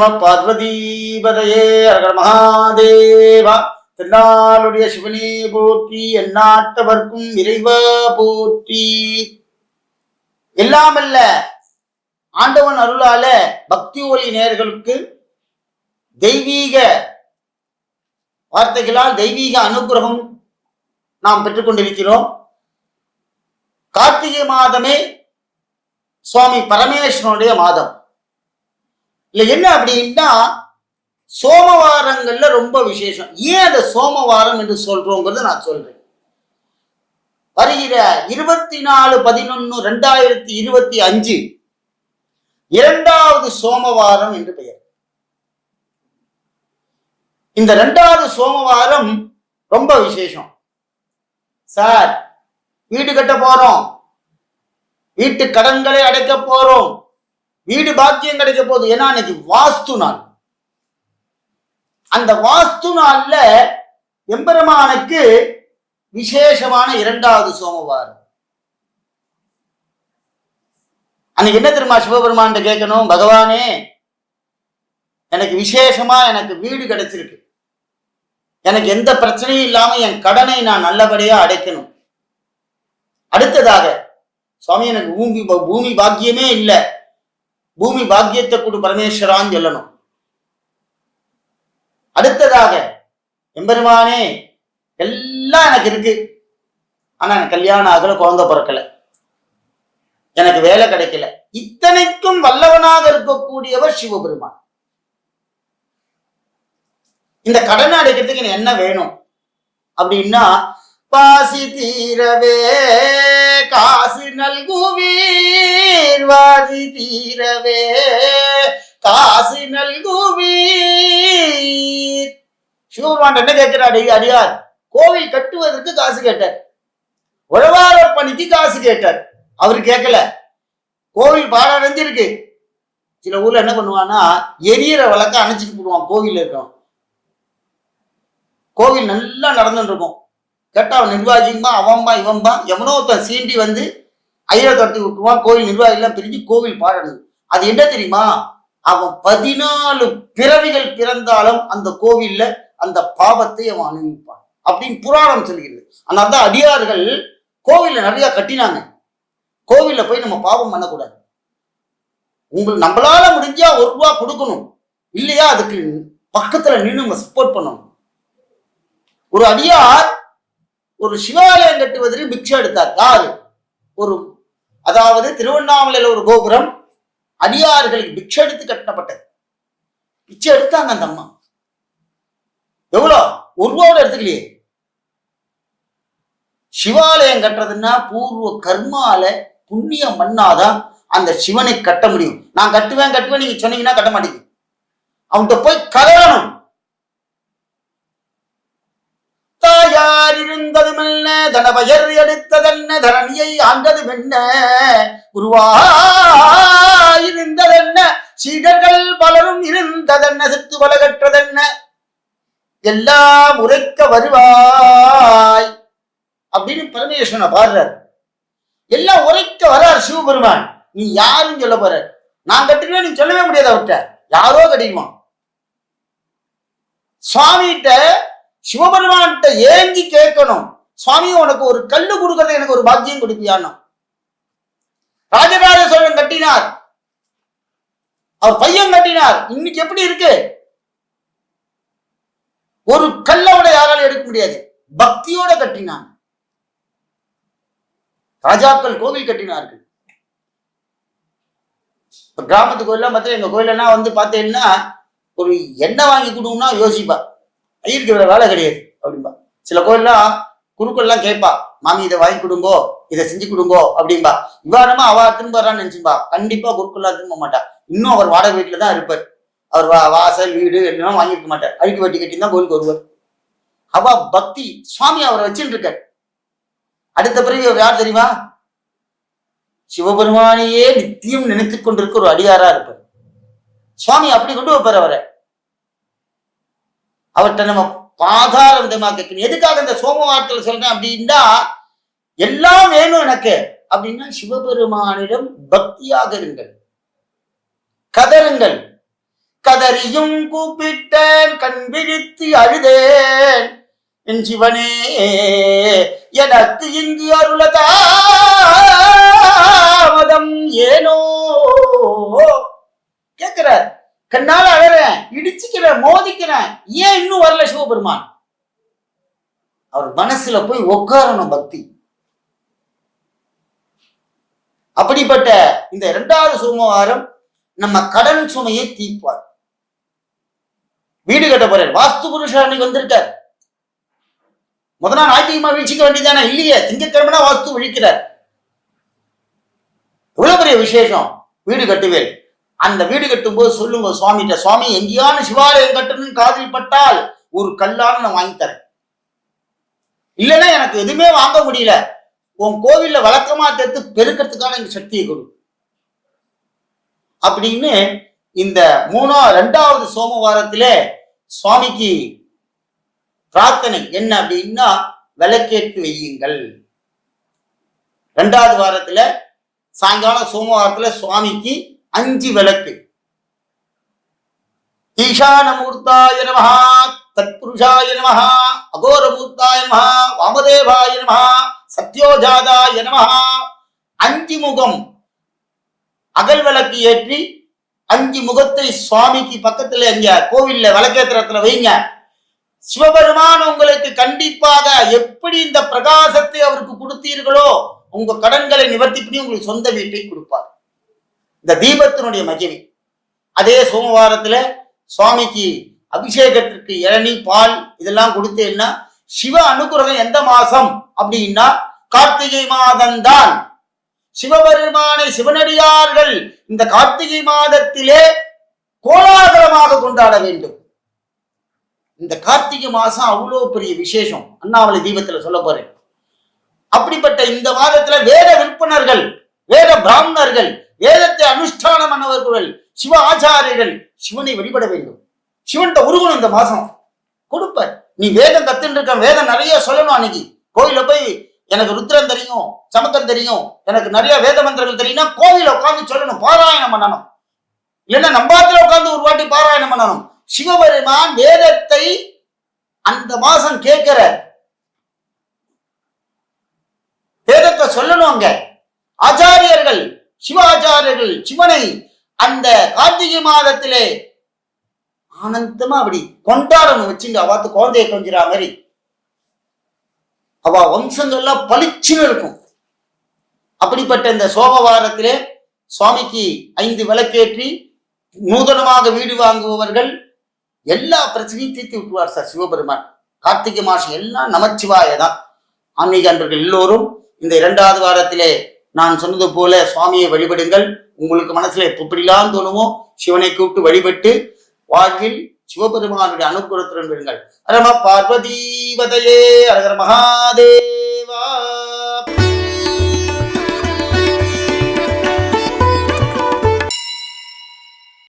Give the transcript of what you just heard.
நம பார்வதீபதையே அழகர் மகாதேவா திருநாளுடைய சிவனே போற்றி எந்நாட்டவர்க்கும் இறைவா போற்றி. எல்லாமல்ல ஆண்டவன் அருளால பக்தி ஒளி நேயர்களுக்கு தெய்வீக வார்த்தைகளால் தெய்வீக அனுகிரகம் நாம் பெற்றுக்கொண்டிருக்கிறோம் கார்த்திகை மாதமே சுவாமி பரமேஸ்வரனுடைய மாதம். இல்ல என்ன அப்படின்னா சோமவாரங்கள்ல ரொம்ப விசேஷம். ஏன் அதை சோமவாரம் என்று சொல்றோங்கிறத நான் சொல்றேன். வருகிற இருபத்தி நாலு பதினொன்னு ரெண்டாயிரத்தி இருபத்தி அஞ்சு இரண்டாவது சோமவாரம் என்று பெயர். இந்த இரண்டாவது சோமவாரம் ரொம்ப விசேஷம். சார் வீடு கட்ட போறோம். வீட்டு கடன்களை அடைக்க போறோம். வீடு பாக்கியம் கிடைக்க போகுது. ஏன்னா இன்னைக்கு வாஸ்து நாள். அந்த வாஸ்து நாள்ல எம்பெருமானுக்கு விசேஷமான இரண்டாவது சோமவாரம். அன்னைக்கு என்ன தெரியுமா சிவபெருமான் கேட்கணும்? பகவானே எனக்கு விசேஷமா எனக்கு வீடு கிடைச்சிருக்கு. எனக்கு எந்த பிரச்சனையும் இல்லாம என் கடனை நான் நல்லபடியா அடைக்கணும். அடுத்ததாக சுவாமி எனக்கு பூமி பூமி பாக்கியமே இல்லை. பூமி பாக்கியத்தை கொடு பரமேஸ்வரான்னு சொல்லணும். அடுத்ததாக எம்பெருமானே எல்லாம் எனக்கு இருக்கு. ஆனா எனக்கு கல்யாணம் ஆகல குழந்தை பிறக்கல. எனக்கு வேலை கிடைக்கல. இத்தனைக்கும் வல்லவனாக இருக்கக்கூடியவர் சிவபெருமான். இந்த கடனை அடைக்கிறதுக்கு என்ன வேணும்? அப்படின்னா பாசி தீரவே காசு நல்குவீர் வாசி தீரவே. காசு நல்குவீர். சிவபெருமான் என்ன கேட்கிறார்? அடியார் கோவில் கட்டுவதற்கு காசு கேட்டார். உழவார பணிக்கு காசு கேட்டார். அவர் கேட்கல. கோவில் பாடம் சில ஊர்ல என்ன பண்ணுவான்னா எரியற வழக்க அணைச்சிட்டு போடுவான் கோவில் இருக்கும் கோவில் நல்லா நடந்துட்டு இருக்கும். கேட்டா அவன் நிர்வாகிமா அவன்பா இவன்பா எவனோ ஒருத்தன் சீண்டி வந்து ஐயரை துரத்தி விட்டுருவான் கோவில் நிர்வாகிலாம் பிரிஞ்சு கோவில் பாடணும் அது என்ன தெரியுமா? அவன் பதினாலு பிறவிகள் பிறந்தாலும் அந்த கோவில்ல அந்த பாவத்தை அவன் அனுபவிப்பான் அப்படின்னு புராணம் சொல்கிறது. ஆனால் தான் அடியார்கள் கோவில்ல நிறைய கட்டினாங்க. கோவில்ல போய் நம்ம பாவம் பண்ணக்கூடாது. உங்களுக்கு நம்மளால முடிஞ்சா ஒரு ரூபா கொடுக்கணும். இல்லையா? அதுக்கு பக்கத்துல நின்று நம்ம சப்போர்ட் பண்ணணும். ஒரு அடியார் ஒரு சிவாலயம் கட்டுவதற்கு பிக்ஷை எடுத்தார். யாரு? ஒரு அதாவது திருவண்ணாமலையில ஒரு கோபுரம் அடியார்களுக்கு பிக்ஷை எடுத்து கட்டப்பட்டது. பிச்சை எடுத்தாங்க அந்த அம்மா. எவ்வளோ? ஒரு ரூபாவோட எடுத்துக்கலையே. சிவாலயம் கட்டுறதுன்னா பூர்வ கர்மால புண்ணியம் மண்ணாதான் அந்த சிவனை கட்ட முடியும். நான் கட்டுவேன் கட்டுவேன் நீங்க சொன்னீங்கன்னா கட்ட மாட்டேங்குது அவன்கிட்ட போய் கலரணும் இருந்ததுமென்ன தனபயர் எடுத்ததென்ன தரணியை ஆண்டது மென்ன உருவாயிருந்ததென்ன? சீடர்கள் பலரும் இருந்ததென்ன? சித்து பலகற்றதென்ன? எல்லாம் உரைக்க வருவாய் அப்படின்னு பரமேஸ்வரனை பாடுறார். எல்லாம் உரைக்க வரார் சிவபெருமான். நீ யாரும் சொல்ல போற? நான் கட்டுவேன் நீ சொல்லவே முடியாது அவர்கிட்ட. யாரோ கட்டிக்குவான் சுவாமிகிட்ட சிவபெருமான்கிட்ட ஏங்கி கேட்கணும். சுவாமி உனக்கு ஒரு கல்லு கொடுக்கறது எனக்கு ஒரு பாக்கியம் கொடுப்பியான்னு. ராஜராஜ சோழன் கட்டினார். அவர் பையன் கட்டினார். இன்னைக்கு எப்படி இருக்கு? ஒரு கல்லோட யாராலும் எடுக்க முடியாது. பக்தியோட கட்டினான். ராஜாக்கள் கோவில் கட்டினார்கள். இப்ப கிராமத்து கோயிலாம் பார்த்தா எங்க கோயிலெல்லாம் வந்து பார்த்தீங்கன்னா ஒரு எண்ணெய் வாங்கி கொடுங்கன்னா யோசிப்பா. ஐயருக்கு வேலை கிடையாது அப்படின்பா சில கோயில்லாம் குருக்கள்லாம் கேட்பா மாமி இதை வாங்கி கொடுங்கோ இதை செஞ்சு கொடுங்கோ அப்படின்பா. இவ்வாறமா அவ திரும்ப வரான்னு நினைச்சுப்பா கண்டிப்பா குருக்கள்லாம் திரும்ப மாட்டா. இன்னும் அவர் வாடகை வீட்டுல தான் இருப்பார். அவர் வா வாசல் வீடு எல்லாம் வாங்கியிருக்க மாட்டார். அழுக்கு வட்டி கட்டி தான் கோயிலுக்கு வருவார். அவ பக்தி சுவாமி அவரை வச்சுட்டு இருக்கார் அடுத்த பிறகு அவர் யார் தெரியுமா? சிவபெருமானையே நித்தியம் நினைத்து கொண்டிருக்க ஒரு அடியாரா இருப்பார். சுவாமி அப்படி கொண்டு வைப்பார் அவரை. அவர்கிட்ட நம்ம பாதார விதமா கேட்கணும். எதுக்காக இந்த சோமவாரத்தில் சொல்றேன் அப்படின்னா எல்லாம் வேணும் எனக்கு அப்படின்னா சிவபெருமானிடம் பக்தியாக இருங்கள். கதருங்கள் கதறியும் கூப்பிட்டேன் கண் விழித்து அழுதேன். என் சிவனே எனக்கு இங்கு அருளதாமதம் ஏனோ? கேட்கிறார். கண்ணால அழறேன் இடிச்சுக்கிறேன் மோதிக்கிறேன். ஏன் இன்னும் வரல சிவபெருமான்? அவர் மனசுல போய் உட்காரணும் பக்தி. அப்படிப்பட்ட இந்த இரண்டாவது சோமவாரம் நம்ம கடன் சுமையை தீர்ப்பார். வீடு கட்ட போறார் வாஸ்து புருஷர் அன்னைக்கு வந்திருக்கார். முத நாள் ஞாயிற்றுக்கிழமை வீழ்ச்சிக்க வேண்டியதானே? இல்லையே. திங்கக்கிழமைனா வாஸ்து விழிக்கிறார். எவ்வளவு பெரிய விசேஷம்? வீடு கட்டுவேன். அந்த வீடு கட்டும்போது சொல்லுங்க சுவாமிகிட்ட சுவாமி எங்கேயான சிவாலயம் கட்டணும்னு காதில் பட்டால் ஒரு கல்லான நான் வாங்கி தரேன். இல்லைன்னா எனக்கு எதுவுமே வாங்க முடியல. உன் கோவில்ல வழக்கமா தேர்த்து பெருக்கிறதுக்கான எங்க சக்தியை கொடு. அப்படின்னு இந்த மூணா ரெண்டாவது சோமவாரத்திலே சுவாமிக்கு பிரார்த்தனை என்ன அப்படின்னா விளக்கேற்று வையுங்கள். ரெண்டாவது வாரத்துல சாயங்காலம் சோமவாரத்துல சுவாமிக்கு அஞ்சு விளக்கு. ஈசானமூர்த்தாய நமஹா தத்புருஷாய நமஹா அகோரமூர்த்தாய நமஹா வாமதேவாய நமஹா சத்யோஜாதாய நமஹா. அஞ்சு முகம் அகல் விளக்கு ஏற்றி அஞ்சு முகத்தை சுவாமிக்கு பக்கத்துல அங்க கோவில்ல விளக்கேத்திரத்துல வைங்க. சிவபெருமான் உங்களுக்கு கண்டிப்பாக எப்படி இந்த பிரகாசத்தை அவருக்கு கொடுத்தீர்களோ உங்க கடன்களை நிவர்த்தி பண்ணி உங்களுக்கு சொந்த வீட்டை கொடுப்பார். இந்த தீபத்தினுடைய மகிமை. அதே சோமவாரத்துல சுவாமிக்கு அபிஷேகத்திற்கு இளநீ பால் இதெல்லாம் கொடுத்தேன்னா சிவ அனுகிரகம் எந்த மாசம் அப்படின்னா கார்த்திகை மாதம் தான். சிவபெருமானை சிவனடியார்கள் இந்த கார்த்திகை மாதத்திலே கோலாகலமாக கொண்டாட வேண்டும். இந்த கார்த்திகை மாசம் அவ்வளோ பெரிய விசேஷம். அண்ணாமலை தீபத்துல சொல்ல போறேன். அப்படிப்பட்ட இந்த மாதத்துல வேத விற்பனர்கள் வேத பிராமணர்கள் வேதத்தை அனுஷ்டானம் பண்ணவர்கள் சிவ ஆச்சாரியர்கள் சிவனை வழிபட வேண்டும். சிவன்கிட்ட உருகணும் இந்த மாசம். கொடுப்பார். நீ வேதம் கத்துன்னு இருக்க வேதம் நிறைய சொல்லணும் அன்னைக்கு. கோயில போய் எனக்கு ருத்ரன் தெரியும் சமத்தம் தெரியும் எனக்கு நிறைய வேத மந்திரங்கள் தெரியும்னா கோவில உட்காந்து சொல்லணும் பாராயணம் பண்ணணும். இல்லைன்னா நம்பாத்துல உட்கார்ந்து ஒரு வாட்டி பாராயணம் பண்ணணும். சிவபெருமான் வேதத்தை அந்த மாசம் கேட்கிற வேதத்தை சொல்லணும் அங்க. ஆச்சாரியர்கள் சிவாச்சாரியர்கள் சிவனை அந்த கார்த்திகை மாதத்திலே ஆனந்தமா அப்படி கொண்டாடணும் வச்சுங்க. அவாத்து குழந்தைய கொஞ்சிற மாதிரி. அவ வம்சங்கள்லாம் பளிச்சுன்னு இருக்கும். அப்படிப்பட்ட இந்த சோமவாரத்திலே சுவாமிக்கு ஐந்து விளக்கேற்றி நூதனமாக வீடு வாங்குபவர்கள் எல்லா பிரச்சனையும் தீர்த்து விட்டுவார் சார் சிவபெருமான். கார்த்திகை மாசம் எல்லாம் நமச்சிவாய தான் ஆன்மீக அன்பர்கள் எல்லோரும் இந்த இரண்டாவது வாரத்திலே நான் சொன்னது போல சுவாமியை வழிபடுங்கள். உங்களுக்கு மனசுல எப்படிலாம் தோணுமோ சிவனை கூப்பிட்டு வழிபட்டு வாழ்வில் சிவபெருமானுடைய அனுகூலத்துடன் விடுங்கள் அரம பார்வதீவதையே அரகர மகாதேவா.